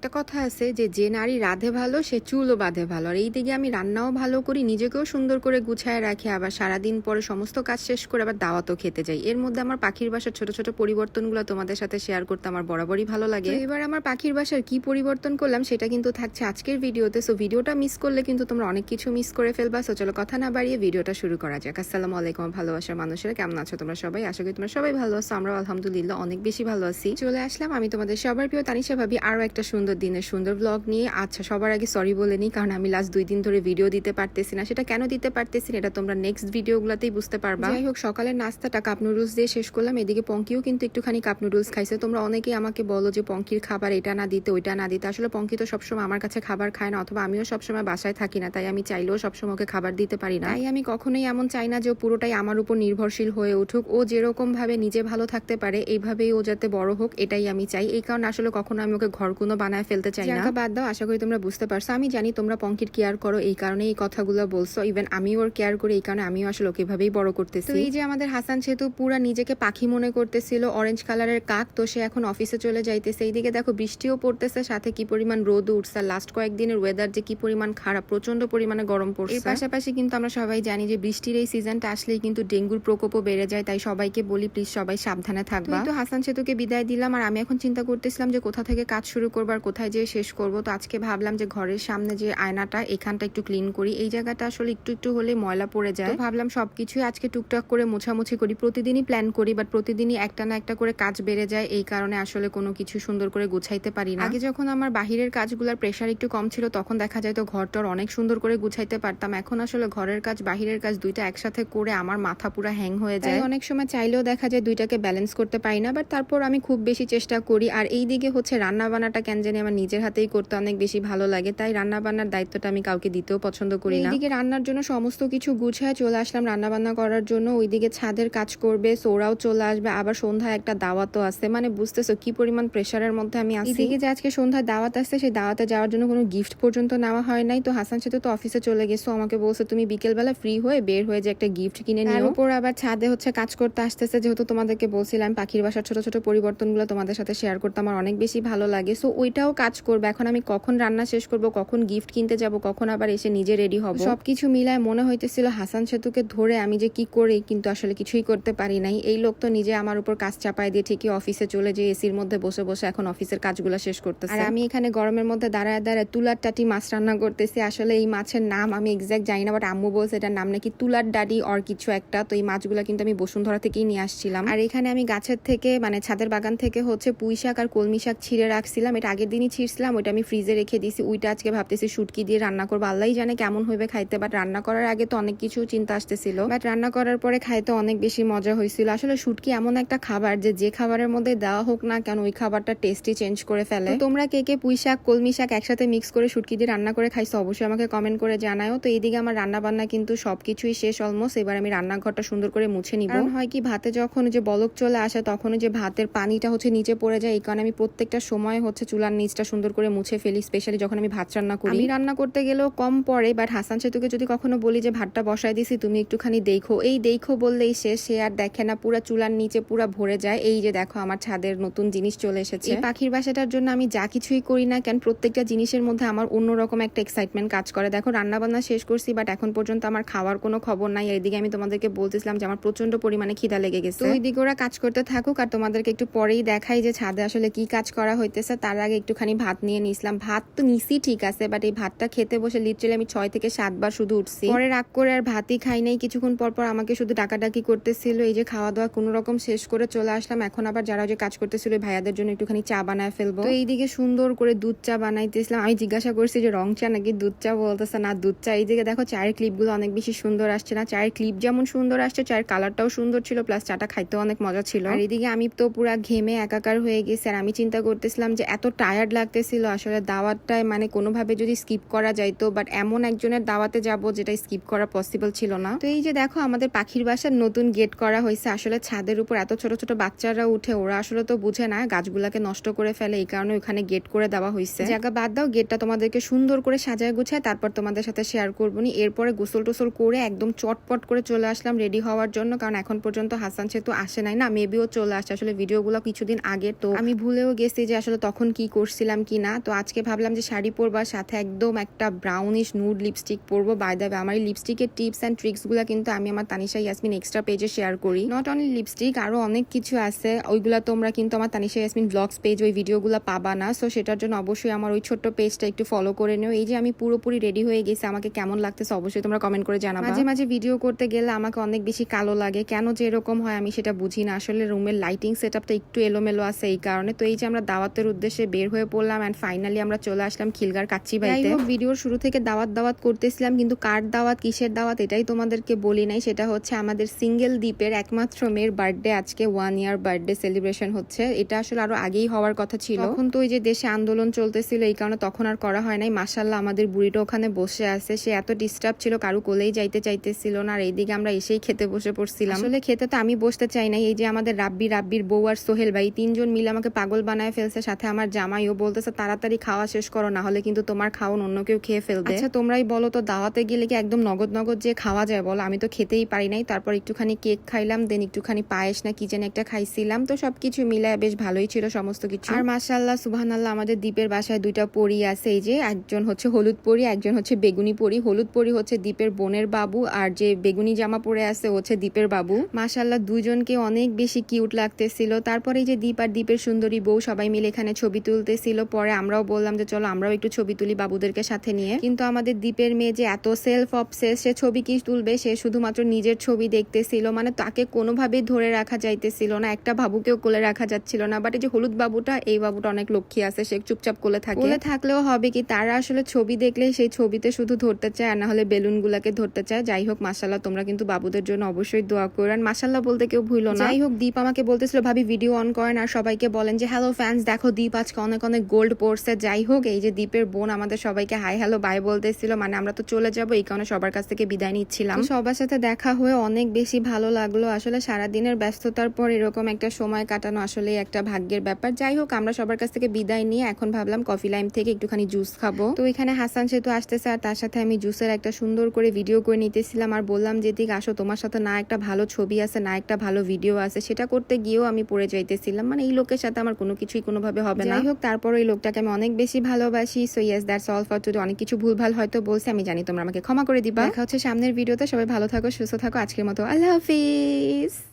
একটা কথা আছে যে যে নারী রাধে ভালো, সে চুলও বাঁধে ভালো। আর এই দিকে আমি রান্নাও ভালো করি, নিজেকেও সুন্দর করে গুছায় রাখি, আবার সারাদিন পরে সমস্ত কাজ শেষ করে আবার দাওয়াতও খেতে যাই। এর মধ্যে আমার পাখির বাসার ছোট ছোট পরিবর্তনগুলো তোমাদের সাথে শেয়ার করতে আমার বরাবরই ভালো লাগে। এবার আমার পাখির বাসার কি পরিবর্তন করলাম, সেটা কিন্তু থাকছে আজকের ভিডিওতে। সো ভিডিওটা মিস করলে কিন্তু তোমরা অনেক কিছু মিস করে ফেলবা। সো চলো কথা না বাড়িয়ে ভিডিওটা শুরু করা যাক। আসসালামু আলাইকুম ভালোবাসার মানুষেরা। কেমন আছো তোমরা সবাই? আশা করি তোমরা সবাই ভালো আছো। আমরা আলহামদুলিল্লাহ অনেক বেশি ভালো আছি। চলে আসলাম আমি তোমাদের সবার প্রিয় তানিশা ভাবি। আরও একটা সুন্দর দিনের সুন্দর ব্লগ নিয়ে। আচ্ছা সবার আগে সরি বলে নিই কারণ আমি লাস্ট দুই দিন ধরে ভিডিও দিতে পারতেছি না। সেটা কেন দিতে পারতেছি না এটা তোমরা নেক্সট ভিডিওগুলোতেই বুঝতে পারবা। যাই হোক সকালের নাস্তাটা কাপ নুডলস দিয়ে শেষ করলাম। এদিকে পঙ্কিও কিন্তু একটুখানি কাপ নুডলস খাইছে। তোমরা অনেকেই আমাকে বলো যে পঙ্কির খাবার এটা না দিতে ওইটা না দিতে। আসলে পঙ্কি তো সবসময় আমার কাছে খাবার খায় না অথবা আমিও সবসময় বাসায় থাকি না তাই আমি চাইলেও সবসময় ওকে খাবার দিতে পারি না। তাই আমি কখনোই এমন চাই না যে পুরোটাই আমার উপর নির্ভরশীল হয়ে উঠুক। ও যেরকম ভাবে নিজে ভালো থাকতে পারে এইভাবেই ও যাতে বড় হোক এটাই আমি চাই। এই কারণে আসলে কখনো আমি ওকে ঘর কোনো বানায় ফেলতে চাই না। বাদ দাও আশা করি তোমরা বুঝতে পারছ। আমি জানি তোমরা পঙ্কির কেয়ার করো এই কারণে এই কথাগুলো বলছো। ইভেন আমি ওর কেয়ার করি এই কারণে আমিও আসলে ওকে এভাবেই বড় করতেছি। তো এই যে আমাদের হাসান সেতু পুরা নিজেকে পাখি মনে করতেছিল অরেঞ্জ কালারের কাক তো সে এখন অফিসে চলে যাইতেছে। এইদিকে দেখো বৃষ্টিও পড়তেছে সাথে কি পরিমাণ রোদ উঠছে লাস্ট কয়েকদিনের ওয়েদার যে কি পরিমাণ খারাপ প্রচণ্ড পরিমাণে গরম পড়ছে। এর পাশাপাশি কিন্তু আমরা সবাই জানি যে বৃষ্টির এই সিজনটা আসলেই কিন্তু ডেঙ্গুর প্রকোপও বেড়ে যায় তাই সবাইকে বলি প্লিজ সবাই সাবধানে থাকবা। তো হাসান সেতুকে বিদায় দিলাম আর আমি এখন চিন্তা করতেছিলাম যে কোথা থেকে কাজ শুরু করব আর কোথায় যেয়ে শেষ করব? তো আজকে ভাবলাম যে ঘরের সামনে যে আয়নাটা এখানটা একটু ক্লিন করি। এই জায়গাটা আসলে একটু একটু হলে ময়লা পড়ে যায়। ভাবলাম সবকিছুই আজকে টুকটাক করে মোছামুছি করি। প্রতিদিনই প্ল্যান করি বাট প্রতিদিনই একটা না একটা করে কাজ বেড়ে যায়। এই কারণে আসলে কোনো কিছু সুন্দর করে গুছাইতে পারি না। আগে যখন আমার বাহিরের কাজগুলোর প্রেশার একটু কম ছিল তখন দেখা যায় তো ঘরটর অনেক সুন্দর করে গুছাইতে পারতাম। এখন আসলে ঘরের কাজ বাহিরের কাজ দুইটা একসাথে করে আমার মাথা পুরা হ্যাং হয়ে যায়। অনেক সময় চাইলেও দেখা যায় দুইটাকে ব্যালেন্স করতে পারি না বাট তারপর আমি খুব বেশি চেষ্টা করি। আর এই দিকে হচ্ছে রান্না বান্নাটা কেন জানি আমার নিজের হাতেই করতে অনেক বেশি ভালো লাগে তাই রান্না বান্নার দায়িত্বটা আমি কাউকে দিতেও পছন্দ করি না। এদিকে রান্নার জন্য সমস্ত কিছু গুছায় চলে আসলাম রান্না বান্না করার জন্য। ওইদিকে ছাদের কাজ করবে সোরাও চলে আসবে আবার সন্ধ্যায় একটা দাওয়াতও আছে। মানে বুঝতেছো কি পরিমাণ প্রেশারের মধ্যে আমি আছি। এদিকে যে আজকে সন্ধ্যায় দাওয়াত আসছে সেই দাওয়াতে যাওয়ার জন্য কোনো গিফট পর্যন্ত নেওয়া হয় নাই। তো হাসান সাথে তো অফিসে চলে গেছো আমাকে বলছে তুমি বিকেলবেলা ফ্রি হয়ে বের হয়ে যে একটা গিফট কিনে নিও। উপর আবার ছাদে হচ্ছে কাজ করতে আসতেছে। যেহেতু তোমাদেরকে বলছিলাম পাখির বাসার ছোট ছোট পরিবর্তনগুলো তোমাদের সাথে শেয়ার করতে আমার অনেক বেশি ভালো লাগে। সো ওইটাও কাজ করবে। এখন আমি কখন রান্না শেষ করব, কখন গিফট কিনতে যাব, কখন আবার এসে নিজে রেডি হব। সবকিছু মিলায় মনে হইতেছিল হাসান সেতুকে ধরে আমি যে কি করি, কিন্তু আসলে কিছুই করতে পারি নাই। এই লোক তো নিজে আমার উপর কাজ চাপায় দিয়ে ঠিকই অফিসে চলে যে এসির মধ্যে বসে বসে এখন অফিসের কাজগুলো শেষ করতেছে। আর আমি এখানে গরমের মধ্যে দাঁড়ায় দাঁড়ায় তুলার টাটি মাছ রান্না করতেছি। আসলে এই মাছের নাম আমি এক্সাক্ট জানি না বাট আম্মু বলছে এটার নাম নাকি তুলার ডাডি অর কিছু একটা। তো এই মাছগুলো কিন্তু আমি বসুন্ধরা থেকেই নিয়ে আসছিলাম। আর এখানে আমি গাছের থেকে মানে ছাদের বাগান থেকে হচ্ছে পুঁই শাক আর কলমি শাক ছিঁড়ে রাখছিলাম। এটা আগের দিনই ছিঁড়ছিলাম, ওইটা আমি ফ্রিজে রেখে দিয়েছি। ওইটা আজকে ভাবতেছি শুটকি দিয়ে রান্না করব। আল্লাহ জানে কেমন হইবে খাইতে বাট রান্না করার আগে তো অনেক কিছু চিন্তা আসতেছিল। বাট রান্না করার পরে খাইতে অনেক বেশি মজা হয়েছিল। আসলে শুটকি এমন একটা খাবার যে যে খাবারের মধ্যে দেওয়া হোক না কেন, ওই খাবারটা টেস্টি চেঞ্জ করে ফেলে। তোমরা কে কে পুঁই শাক, কলমি শাক একসাথে মিক্স করে শুটকি দিয়ে রান্না করে খাইছো, অবশ্যই আমাকে কমেন্ট করে জানাও তো এইদিকে আমার রান্না বান্না কিন্তু সবকিছুই শেষ অলমোস্ট এবার আমি রান্নাঘরটা সুন্দর করে মুছে নিব। হয় কি, ভাতে যখন যে বলক চলে আসে তখন যে ভাতের পানিটা হচ্ছে নিচে পড়ে যায়। এই কারণে আমি প্রত্যেকটা সময় হচ্ছে চুলার নিচটা সুন্দর করে মুছে ফেলি স্পেশালি যখন আমি ভাত রান্না করি। আমি রান্না করতে গেলেও কম পড়ে বাট হাসান সেতুকে যদি কখনো বলি যে ভাতটা বসাই দিছি তুমি একটুখানি দেখো। এই দেখো বললেই শেষ সে আর দেখে না পুরা চুলার নিচে পুরা ভরে যায়। এই যে দেখো আমার ছাদের নতুন জিনিস চলে এসেছে। এই পাখির বাসাটার জন্য আমি যা কিছুই করি না কেন প্রত্যেকটা জিনিসের মধ্যে আমার অন্যরকম একটা এক্সাইটমেন্ট কাজ করে। দেখো রান্না বান্না শেষ করছি বাট এখন পর্যন্ত আমার খাওয়ার কোনো খবর নাই। এদিকে আমি তোমাদেরকে বলতেছিলাম যে আমার প্রচণ্ড পরিমাণে খিদা লেগে গেছে। তো ওইদিকে ওরা কাজ করতে থাকুক আর তোমাদেরকে একটু পরেই দেখাই যে ছাদে আসলে কি কাজ করা হইতেছে। তার আগে একটুখানি ভাত নিয়ে নিয়েছিলাম। ভাত তো নিছি, ঠিক আছে বাট এই ভাতটা খেতে বসে লিটারালি আমি ছয় থেকে সাতবার শুধু উঠছি। পরে রাগ করে আর ভাতই খাই নাই। কিছুক্ষণ পর পর আমাকে শুধু ডাকাডাকি করতেছিল। এই যে খাওয়া দাওয়া কোনো রকম শেষ করে চলে আসলাম। এখন আবার যারা যে কাজ করতেছিল ভাইয়াদের জন্য একটুখানি চা বানায় ফেলব। তো এইদিকে সুন্দর করে দুধ চা বানাইতেছিলাম। আমি জিজ্ঞাসা করছি যে, রং চা নাকি দুধ চা? বলতেছে, না, দুধ চা। এইদিকে দেখো, চায়ের ক্লিপগুলো অনেক বেশি সুন্দর আসছে না? চায়ের ক্লিপ যেমন সুন্দর আসছে, চায়ের কালারটাও সুন্দর ছিল প্লাস চাটা খাইতেও অনেক মজা ছিল। আর এদিকে আমি তো পুরা ঘেমে একাকার হয়ে গেছি। আর আমি চিন্তা করতেছিলাম যে, এত টায়ার্ড লাগতেছিল। আসলে দাওয়াতটায় মানে কোনোভাবে যদি স্কিপ করা যাইতো বাট এমন একজনের দাওয়াতে যাব যেটা স্কিপ করা পসিবল ছিল না। তো এই যে দেখো, আমাদের পাখির বাসার নতুন গেট করা হয়েছে। আসলে ছাদের উপর এত ছোট ছোট বাচ্চারা উঠে, ওরা আসলে তো বুঝে না গাছগুলাকে নষ্ট করে ফেলে, এই কারণে ওখানে গেট করে দেওয়া হয়েছে। জায়গা বাদ দাও গেটটা তোমাদেরকে সুন্দর করে সাজায় গুছায়, তারপর তোমাদের সাথে শেয়ার করব নি। এরপরে গোসল টোসল করে একদম চটপট করে চলে আসলাম রেডি হওয়ার জন্য, কারণ এখন পর্যন্ত হাসান সেতু আসে নাই না মেবিও চলে আসছে আসলে ভিডিওগুলো কিছুদিন আগে, তো আমি ভুলেও গেছি যে আসলে তখন কি করছি। পরছিলাম কি না, তো আজকে ভাবলাম যে শাড়ি পরবার সাথে একদম একটা ব্রাউনিশ নুড লিপস্টিক পরবো। বাই দেবে আমার এই লিপস্টিকের টিপস অ্যান্ড ট্রিক্সগুলো কিন্তু আমি আমার তানিশা ইয়াসমিন এক্সট্রা পেজে শেয়ার করি। নট অনলি লিপস্টিক আরও অনেক কিছু আছে। ওইগুলো তোমরা কিন্তু আমার তানিশা ইয়াসমিন ব্লগস পেজ ওই ভিডিওগুলো পাবা না। সো সেটার জন্য অবশ্যই আমার ওই ছোট্ট পেজটা একটু ফলো করে নিও। এই যে আমি পুরোপুরি রেডি হয়ে গেছি, আমাকে কেমন লাগতেছে অবশ্যই তোমরা কমেন্ট করে জানাবা। মাঝে মাঝে ভিডিও করতে গেলে আমাকে অনেক বেশি কালো লাগে। কেন যে এরকম হয় আমি সেটা বুঝি না। আসলে রুমের লাইটিং সেট একটু এলোমেলো আছে এই কারণে। তো এই যে আমরা দাওয়াতের উদ্দেশ্যে বের হয়ে পড়লাম অ্যান্ড ফাইনালি আমরা চলে আসলাম খিলগার কাচ্চি বাড়িতে। ভিডিওর শুরু থেকে দাওয়াত দাওয়াত করতেছিলাম কিন্তু কার দাওয়াত কিসের দাওয়াত এটাই তোমাদেরকে বলি নাই। সেটা হচ্ছে আমাদের সিঙ্গেল দ্বীপের একমাত্র মেয়ের বার্থডে আজকে ওয়ান ইয়ার বার্থডে সেলিব্রেশন হচ্ছে। এটা আসলে আরও আগেই হওয়ার কথা ছিল। তখন তো ওই যে দেশে আন্দোলন চলতেছিল এই কারণে তখন আর করা হয় নাই। মাসাল্লাহ আমাদের বুড়িটা ওখানে বসে আছে। সে এত ডিস্টার্ব ছিল কারু কোলেই যাইতে চাইতেছিল না। আর এইদিকে আমরা এসেই খেতে বসে পড়ছিলাম। আসলে খেতে তো আমি বসতে চাই না এই যে আমাদের রাব্বি রাব্বির বউ আর সোহেল ভাই তিনজন মিলে আমাকে পাগল বানায় ফেলছে। সাথে আমার জামাইও বলতেছে তাড়াতাড়ি খাওয়া শেষ করো না হলে কিন্তু তোমার খাওন অন্য কেউ খেয়ে ফেলবে। আচ্ছা তোমরাই বলো তো দাওয়াতে গেলে কি একদম নগদ নগদ যে খাওয়া যায় বলো? আমি তো খেতেই পারি নাই। তারপর একটুখানি কেক খাইলাম দেন একটুখানি পায়েস না কি যেন একটা খাইছিলাম। তো সবকিছু মিলায় বেশ ভালোই ছিল সমস্ত কিছু। আর মাসাল্লাহ সুবহানাল্লাহ আমাদের দ্বীপের বাসায় দুইটা পরি আছে। এই যে একজন হচ্ছে হলুদ পরি একজন হচ্ছে বেগুনি পরি। হলুদ পরি হচ্ছে দ্বীপের বোনের বাবু আর যে বেগুনি জামা পরে আছে হচ্ছে দ্বীপের বাবু। মাসাল্লাহ দুজনকে অনেক বেশি কিউট লাগতেছিল। তারপরে এই যে দ্বীপ আর দ্বীপের সুন্দরী বউ সবাই মিলে এখানে ছবি তুলতেছিল পরে আমরাও বললাম যে চলো আমরাও একটু ছবি তুলি বাবুদেরকে সাথে নিয়ে। কিন্তু আমাদের দ্বীপের মেয়ে যে এত সেলফ অবসেস সে ছবি কি তুলবে? সে শুধুমাত্র নিজের ছবি দেখতেছিল। মানে তাকে কোনোভাবেই ধরে রাখা যাইতেছিল না। একটা বাবুকেও কোলে রাখা যাচ্ছিল না। বাট এই যে হলুদ বাবুটা এই বাবুটা অনেক লক্ষ্মী আছে। সে চুপচাপ কোলে থাকে। কোলে থাকলেও হবে কি? তারা আসলে ছবি দেখলে সেই ছবিতে শুধু ধরতে চায় আর না হলে বেলুন গুলাকে ধরতে চায়। যাই হোক মাসাল্লাহ তোমরা কিন্তু বাবুদের জন্য অবশ্যই দোয়া করো। আর মাসাল্লাহ বলতে কেউ ভুলো না। যাই হোক দীপ আমাকে বলতেছিল ভাবি ভিডিও অন করেন। আর সবাইকে বলেন যে হ্যালো ফ্যান্স দেখো দীপ আজকে অনেক অনেক গোল্ড পড়ছে যাই হোক এই যে দ্বীপের বোন আমাদের সবাইকে হাই হ্যালো বাই বলতেছিল মানে আমরা তো চলে যাব এই কারণে সবার কাছ থেকে বিদায় নিচ্ছিলাম। সবার সাথে দেখা হয়ে অনেক বেশি ভালো লাগল আসলে সারাদিনের ব্যস্ততার পর এরকম একটা সময় কাটানো আসলে একটা ভাগ্যের ব্যাপার। যাই হোক আমরা সবার কাছ থেকে বিদায় নিয়ে এখন ভাবলাম কফি লাইম থেকে একটুখানি জুস খাব। তো এখানে হাসান সেতু আসতেছে আর তার সাথে আমি জুসের একটা সুন্দর করে ভিডিও করে নিতেছিলাম আর বললাম যে দিক আসো তোমার সাথে না একটা ভালো ছবি আছে না একটা ভালো ভিডিও আছে সেটা করতে গিয়েও আমি পড়ে যাইতেছিলাম। মানে এই লোকের সাথে আমার কোনো কিছুই কোনোভাবে হবে না। যাই হোক তারপর ওই লোকটাকে আমি অনেক বেশি ভালোবাসি। So yes that's all for today অনেক কিছু ভুলভাল হয়তো বলছে, আমি জানি তোমরা আমাকে ক্ষমা করে দিবা। দেখা হচ্ছে সামনের ভিডিওতে। সবাই ভালো থাকো, সুস্থ থাকো। আজকের মতো আল্লাহ হাফিজ।